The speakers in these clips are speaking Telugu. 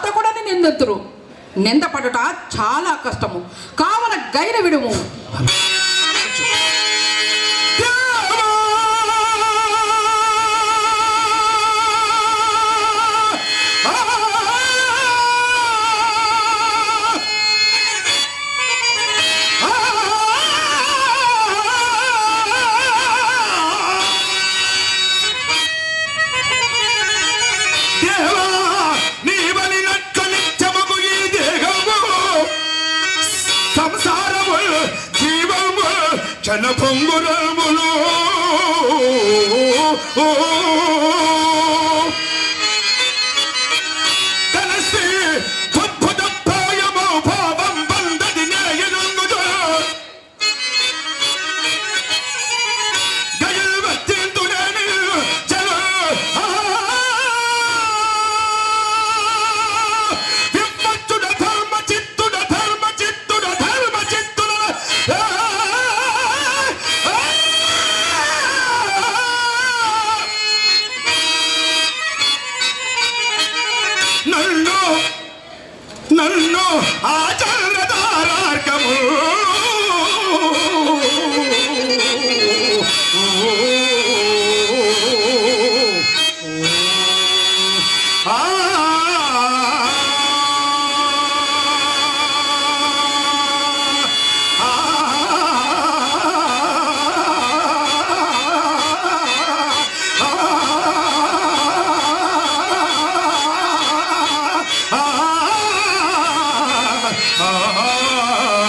విశ్వాసఘాతకుడని నిందితురు నిందపడుట చాలా కష్టము. కావున గైర విడుము. దేవా నీవని క్షణ పొంగురములు ah, ah, ah.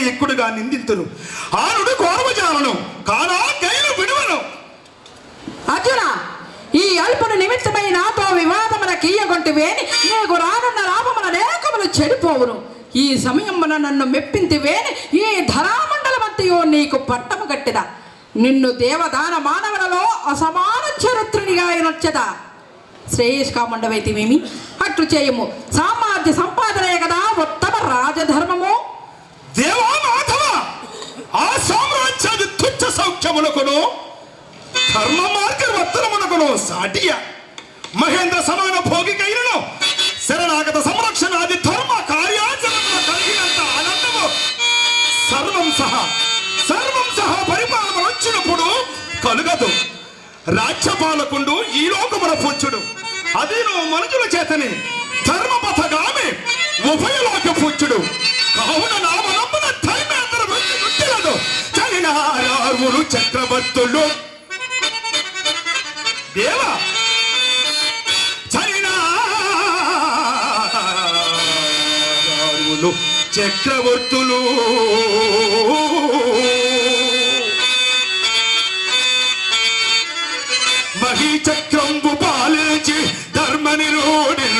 ధర్మాత్ముడని ఎక్కుడుగా నిందింతును ఆనుడు కోరవజాలను కానా గైలు విడువను అర్జున ఈ అల్పుని నిమిత్తమై నాతో వివాదమున కీయగొంటివేని నీకు రానున్న లాభమున లేఖములు చెడిపోవును. ఈ సమయమున నన్ను మెప్పింతివేని ఈ ధరామండల మధ్యయో నీకు పట్టము గట్టిద నిన్ను దేవదాన మానవులలో అసమాన చరిత్రునిగా నచ్చదా శ్రేయస్కామండవైతివేమి? అట్లు చేయము. సామాజ్య సంపాదనే కదా ఉత్తమ రాజధర్మము. దేవా మాధవ ఆ సామ్రాజ్యాది తుచ్చ సౌఖ్యములకును ధర్మ మార్గ వర్తనమునకును సాటియ మహేంద్ర సమాన భోగికైనను శరణాగత సంరక్షణ ఆది ధర్మ కార్యాచరణ కలిగినంత ఆనందము సర్వం సహా సర్వం సహా పరిపాలన వచ్చినప్పుడు కలుగదు. రాజ్యపాలకుండు ఈ లోకమున పూచ్చుడు. అది నువ్వు మనుషుల చేతని ధర్మపథగామి ఉభయలోక పూచ్చుడు. కావున రాజులు చక్రవర్తులు. దేవా చరినా. చక్రవర్తులు. మహీ చక్రంబు పాలించి ధర్మ నిరోడి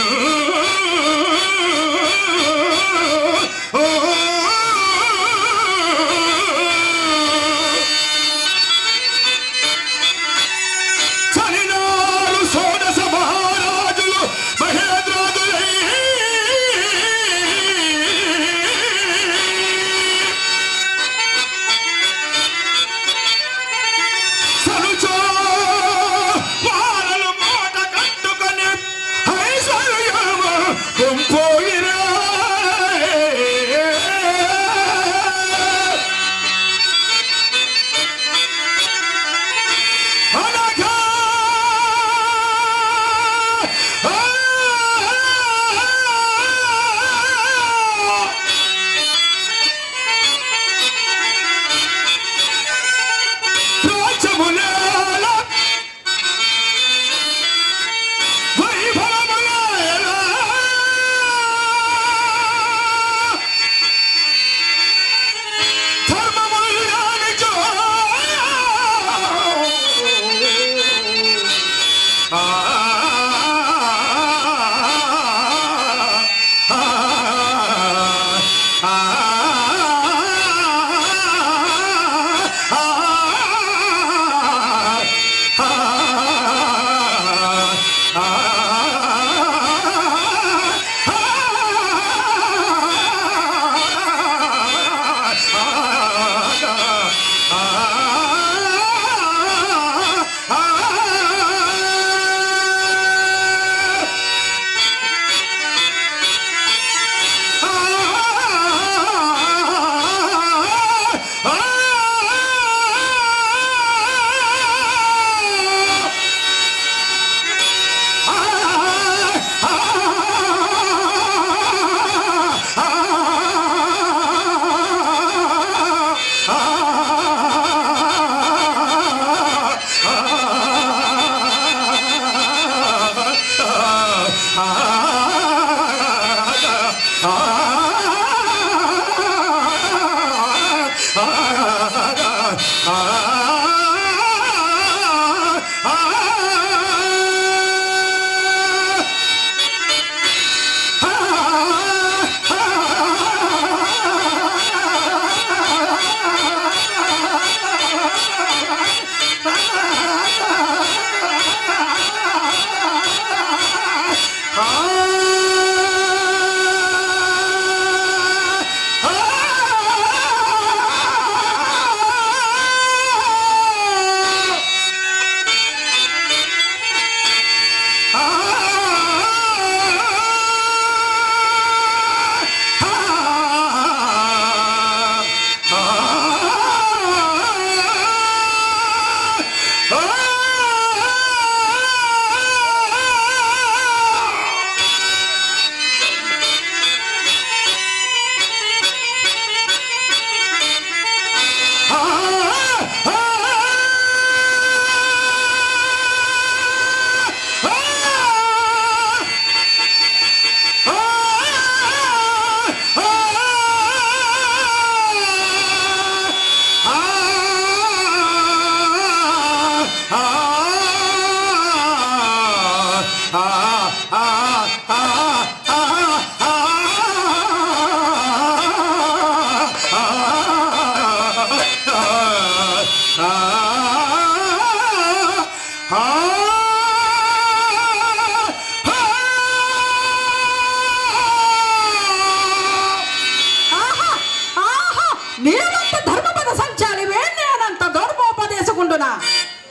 ah ah ah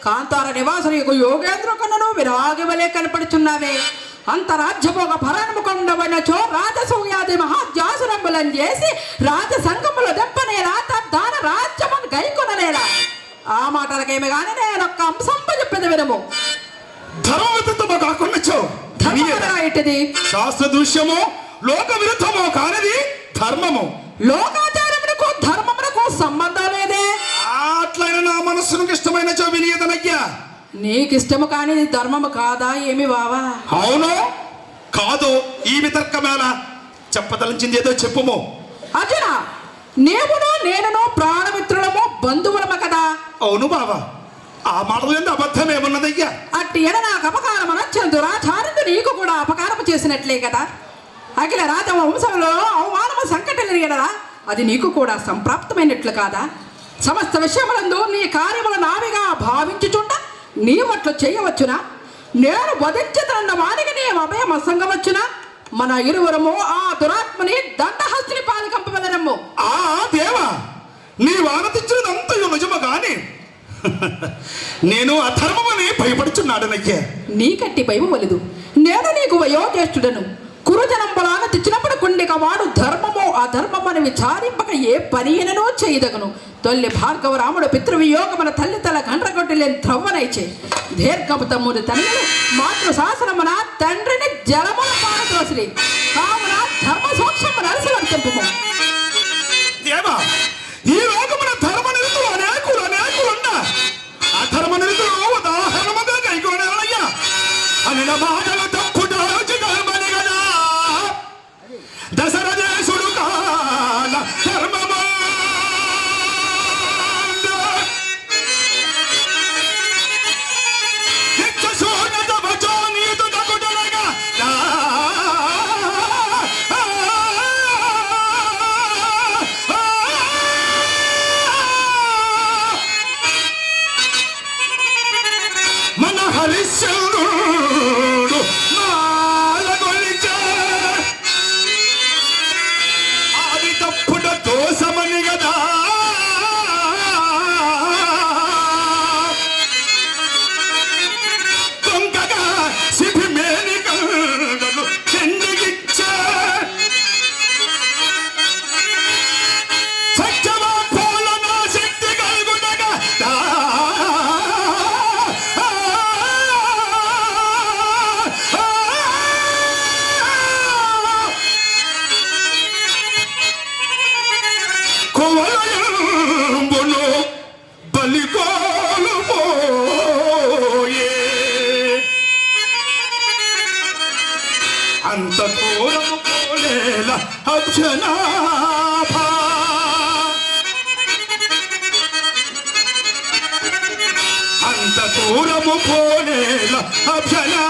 Kantara నివాసులకు Yogendra కన్నను విరాగి వలె కనపడుచున్నావే. అంత రాజ్యభోగ పరాణముకొండవనచో రాజసూయాది మహాధ్యాసురంబులం చేసి రాజ సంగములు దెప్పనేలా తద్దాన రాజ్యమును గైకొనలేలా ఆ మాటలకేమి గాని నేను ఒక్క అంశంప చెప్పేది వినము. ధర్మవిధము కాకుండా శాస్త్ర దృశ్యము లోక విరుద్ధము కానిది ధర్మము. లోకాచారమునకు ధర్మమునకు సంబంధం లేదే. మనస్సుకు ఇష్టమైన వినియదనయ్యా నీకిష్టము కాని ధర్మము కాదా ఏమి బావా? అవును. కాదు ఈ వితర్కమేళ చెప్పదలించింది ఏదో చెప్పుము. అర్జున నీవును నేనును ప్రాణమిత్రులము బంధువులము కదా? అవును బావా. ఆ మాటలు ఎంత అబద్ధం ఏమున్నదయ్యా అట్టి ఎడ నాకు అపకారం అనొచ్చిన దురాచారుడు నీకు కూడా అపకారం చేసినట్లే కదా? అఖిల రాజ వంశంలో అవమానము సంకటం ఎరగడరా అది నీకు కూడా సంప్రాప్తమైనట్లు కాదా? సమస్త విషయములందు నీ కార్యముల నావిగా భావించుచుండ నీవట్లు చేయవచ్చునా? నేను వధించదన్న వానికి నీ అభయం అసంగవచ్చునా మన ఇరువురము ఆ దురాత్మని దండహస్తిని పాలికంపవలనము ఆ దేవా నీ వానతిచ్చినదంతయు నిజము గాని. నేను అధర్మమని భయపడుచున్నాడనయ్యా. నీకట్టి భయము వలదు. నేను నీకు వయోజ్యేష్ఠుడను. కురుజనంబలాన తెచ్చినప్పుడు కొండిక వాడు ఆ ధర్మమును విచారింపక ఏ పని చేయదగను. తొల్లి భార్గవ రాముడు పితృవియోగమున తల్లి తల గండ్రగొట్టలేని త్రవ్వనైచే. దీర్ఘపు తమ్ముడు తనయులు మాతృ శాసనమున తండ్రిని జలముల పారద్రోసిరి. కావున ధర్మ సూక్ష్మము నరసి వర్తింపు దేవా ఈ లోకమున ధర్మ నిరుతులు అనేకులు అనేకులు ఉన్న. ఆ ధర్మ నిరుతులు ఉదాహరణముగా కైకోనేవయ్యా అని మాటలు హరిశ్చంద్రుడు పోలేల అంత దూరము పోలేల అర్జనా.